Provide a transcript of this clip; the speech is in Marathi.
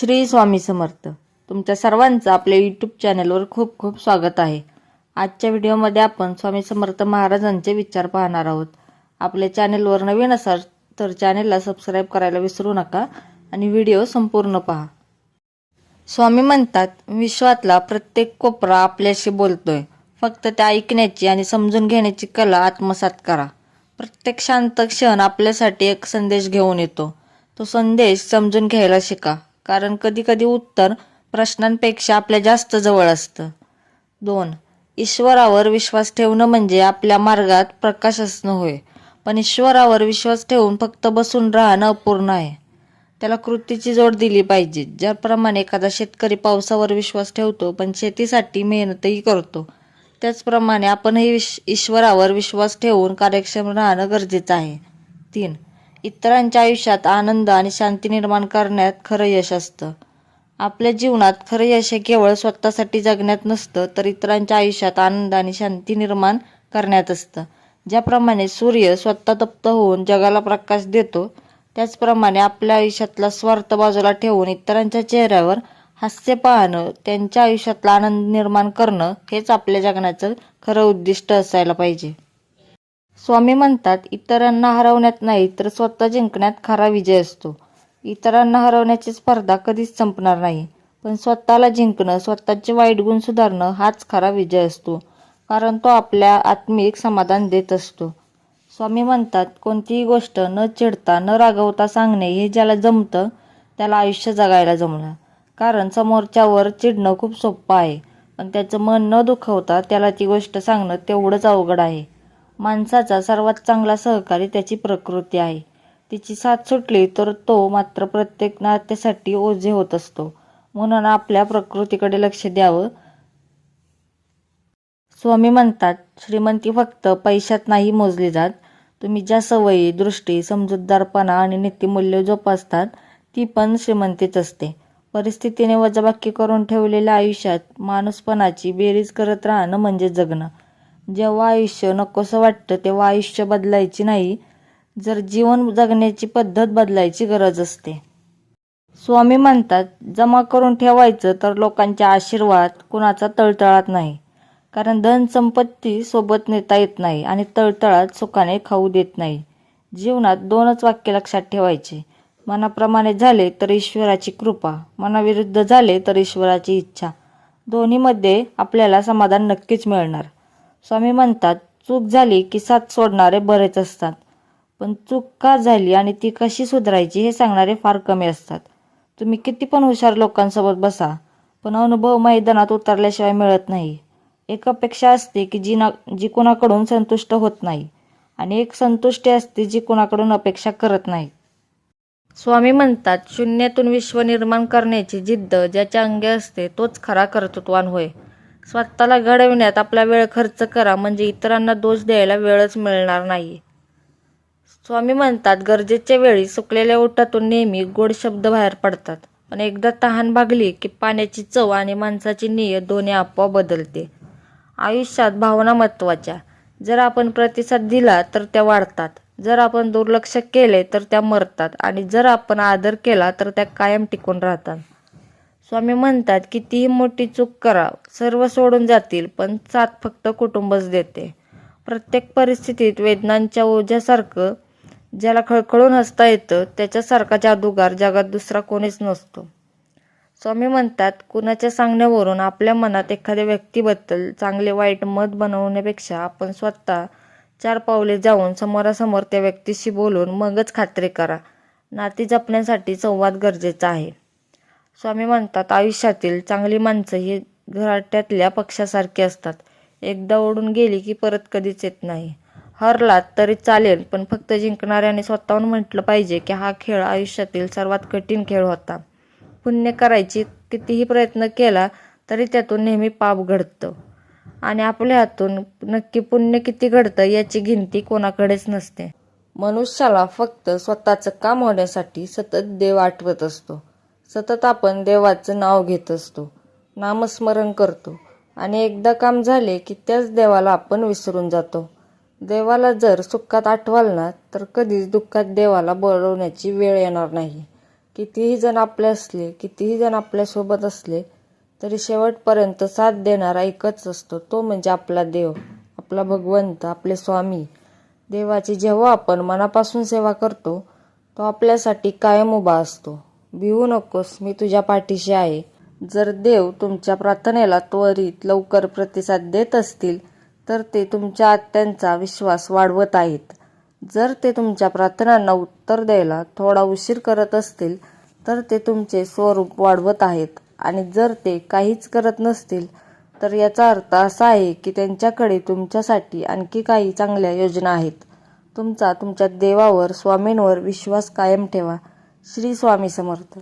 श्री स्वामी समर्थ. तुमच्या सर्वांचं आपल्या यूट्यूब चॅनलवर खूप खूप स्वागत आहे. आजच्या व्हिडिओमध्ये आपण स्वामी समर्थ महाराजांचे विचार पाहणार आहोत. आपल्या चॅनलवर नवीन असाल तर चॅनलला सबस्क्राईब करायला विसरू नका आणि व्हिडिओ संपूर्ण पहा. स्वामी म्हणतात विश्वातला प्रत्येक कोपरा आपल्याशी बोलतोय. फक्त त्या ऐकण्याची आणि समजून घेण्याची कला आत्मसात करा. प्रत्येक शांत क्षण आपल्यासाठी एक संदेश घेऊन येतो. तो संदेश समजून घ्यायला शिका. कारण कधी कधी उत्तर प्रश्नांपेक्षा आपल्या जास्त जवळ असतं. दोन ईश्वरावर विश्वास ठेवणं म्हणजे आपल्या मार्गात प्रकाश असणं होय. पण ईश्वरावर विश्वास ठेवून फक्त बसून राहणं अपूर्ण आहे. त्याला कृतीची जोड दिली पाहिजे. ज्याप्रमाणे एखादा शेतकरी पावसावर विश्वास ठेवतो पण शेतीसाठी मेहनतही करतो. त्याचप्रमाणे आपणही विश ईश्वरावर विश्वास ठेवून कार्यक्षम राहणं गरजेचं आहे. तीन इतरांच्या आयुष्यात आनंद आणि शांती निर्माण करण्यात खरं यश असतं. आपल्या जीवनात खरं यश हे केवळ स्वतःसाठी जगण्यात नसतं तर इतरांच्या आयुष्यात आनंद आणि शांती निर्माण करण्यात असतं. ज्याप्रमाणे सूर्य स्वतः तप्त होऊन जगाला प्रकाश देतो त्याचप्रमाणे आपल्या आयुष्यातला स्वार्थ बाजूला ठेवून इतरांच्या चेहऱ्यावर हास्य पाहणं त्यांच्या आयुष्यातला आनंद निर्माण करणं हेच आपल्या जगण्याचं खरं उद्दिष्ट असायला पाहिजे. स्वामी म्हणतात इतरांना हरवण्यात नाही तर स्वतः जिंकण्यात खरा विजय असतो. इतरांना हरवण्याची स्पर्धा कधीच संपणार नाही. पण स्वतःला जिंकणं स्वतःचे वाईट गुण सुधारणं हाच खरा विजय असतो कारण तो आपल्या आत्मिक समाधान देत असतो. स्वामी म्हणतात कोणतीही गोष्ट न चिडता न रागवता सांगणे हे ज्याला जमतं त्याला आयुष्य जगायला जमलं कारण समोरच्यावर चिडणं खूप सोपं आहे. पण त्याचं मन न दुखवता त्याला ती गोष्ट सांगणं तेवढंच अवघड आहे. माणसाचा सर्वात चांगला सहकारी त्याची प्रकृती आहे. तिची साथ सुटली तर तो मात्र प्रत्येक नात्यासाठी ओझे होत असतो. म्हणून आपल्या प्रकृतीकडे लक्ष द्यावं. स्वामी म्हणतात श्रीमंती फक्त पैशात नाही मोजली जात. तुम्ही ज्या सवयी दृष्टी समजूतदारपणा आणि नीतिमूल्य जोपासतात ती पण श्रीमंतीच असते. परिस्थितीने वजाबाकी करून ठेवलेल्या आयुष्यात माणूसपणाची बेरीज करत राहणं म्हणजे जगणं. जेव्हा आयुष्य नकोसं वाटतं तेव्हा आयुष्य बदलायची नाही. जर जीवन जगण्याची पद्धत बदलायची गरज असते. स्वामी म्हणतात जमा करून ठेवायचं तर लोकांचे आशीर्वाद कुणाचा तळतळात नाही. कारण धन संपत्ती सोबत नेता येत नाही आणि तळतळात सुखाने खाऊ देत नाही. जीवनात दोनच वाक्य लक्षात ठेवायचे. मनाप्रमाणे झाले तर ईश्वराची कृपा मनाविरुद्ध झाले तर ईश्वराची इच्छा. दोन्हीमध्ये आपल्याला समाधान नक्कीच मिळणार. स्वामी म्हणतात चूक झाली की साथ सोडणारे बरेच असतात. पण चूक का झाली आणि ती कशी सुधारायची हे सांगणारे फार कमी असतात. तुम्ही किती पण हुशार लोकांसोबत बसा पण अनुभव मैदानात उतरल्याशिवाय मिळत नाही. एक अपेक्षा असते की जी ना जी कोणाकडून संतुष्ट होत नाही आणि एक संतुष्टी असते जी कोणाकडून अपेक्षा करत नाही. स्वामी म्हणतात शून्यातून विश्व निर्माण करण्याची जिद्द ज्याच्या अंगी असते तोच खरा कर्तृत्वान होय. स्वतःला घडविण्यात आपला वेळ खर्च करा म्हणजे इतरांना दोष द्यायला वेळच मिळणार नाही स्वामी म्हणतात गरजेच्या वेळी सुकलेल्या ओठातून नेहमी गोड शब्द बाहेर पडतात. पण एकदा तहान भागली की पाण्याची चव आणि माणसाची नियत दोन्ही आपोआप बदलते. आयुष्यात भावना महत्त्वाच्या. जर आपण प्रतिसाद दिला तर त्या वाढतात. जर आपण दुर्लक्ष केले तर त्या मरतात. आणि जर आपण आदर केला तर त्या कायम टिकून राहतात. स्वामी म्हणतात कितीही मोठी चूक करा. सर्व सोडून जातील पण साथ फक्त कुटुंबच देते. प्रत्येक परिस्थितीत वेदनांच्या ओझ्यासारखं ज्याला खळखळून हसता येतं त्याच्यासारखा जादूगार जगात दुसरा कोणीच नसतो. स्वामी म्हणतात कुणाच्या सांगण्यावरून आपल्या मनात एखाद्या व्यक्तीबद्दल चांगले वाईट मत बनवण्यापेक्षा आपण स्वतः चार पावले जाऊन समोरासमोर त्या व्यक्तीशी बोलून मगच खात्री करा. नाती जपण्यासाठी संवाद गरजेचा आहे. स्वामी म्हणतात आयुष्यातील चांगली माणसं ही घराट्यातल्या पक्षासारखी असतात. एकदा ओढून गेली की परत कधीच येत नाही. हरलात तरी चालेल पण फक्त जिंकणाऱ्याने स्वतःहून म्हटलं पाहिजे की हा खेळ आयुष्यातील सर्वात कठीण खेळ होता. पुण्य करायची कितीही प्रयत्न केला तरी त्यातून नेहमी पाप घडतं. आणि आपल्या हातून नक्की पुण्य किती घडतं याची गिनती कोणाकडेच नसते. मनुष्याला फक्त स्वतःचं काम होण्यासाठी सतत देव आठवत असतो. सतत आपण देवाचं नाव घेत असतो नामस्मरण करतो आणि एकदा काम झाले की त्याच देवाला आपण विसरून जातो. देवाला जर सुखात आठवाल ना तर कधीच दुःखात देवाला बोलवण्याची वेळ येणार नाही. कितीही जण आपले असले कितीही जण आपल्यासोबत असले तरी शेवटपर्यंत साथ देणारा एकच असतो तो म्हणजे आपला देव आपला भगवंत आपले स्वामी. देवाची जेव्हा आपण मनापासून सेवा करतो तो आपल्यासाठी कायम उभा असतो. भिवू नकोस मी तुझ्या पाठीशी आहे. जर देव तुमच्या प्रार्थनेला त्वरित लवकर प्रतिसाद देत असतील तर ते तुमच्या आत्यांचा विश्वास वाढवत आहेत. जर ते तुमच्या प्रार्थनांना उत्तर द्यायला थोडा उशीर करत असतील तर ते तुमचे स्वरूप वाढवत आहेत. आणि जर ते काहीच करत नसतील तर याचा अर्थ असा आहे की त्यांच्याकडे तुमच्यासाठी आणखी काही चांगल्या योजना आहेत. तुमचा तुमच्या देवावर स्वामींवर विश्वास कायम ठेवा. श्री स्वामी समर्थ.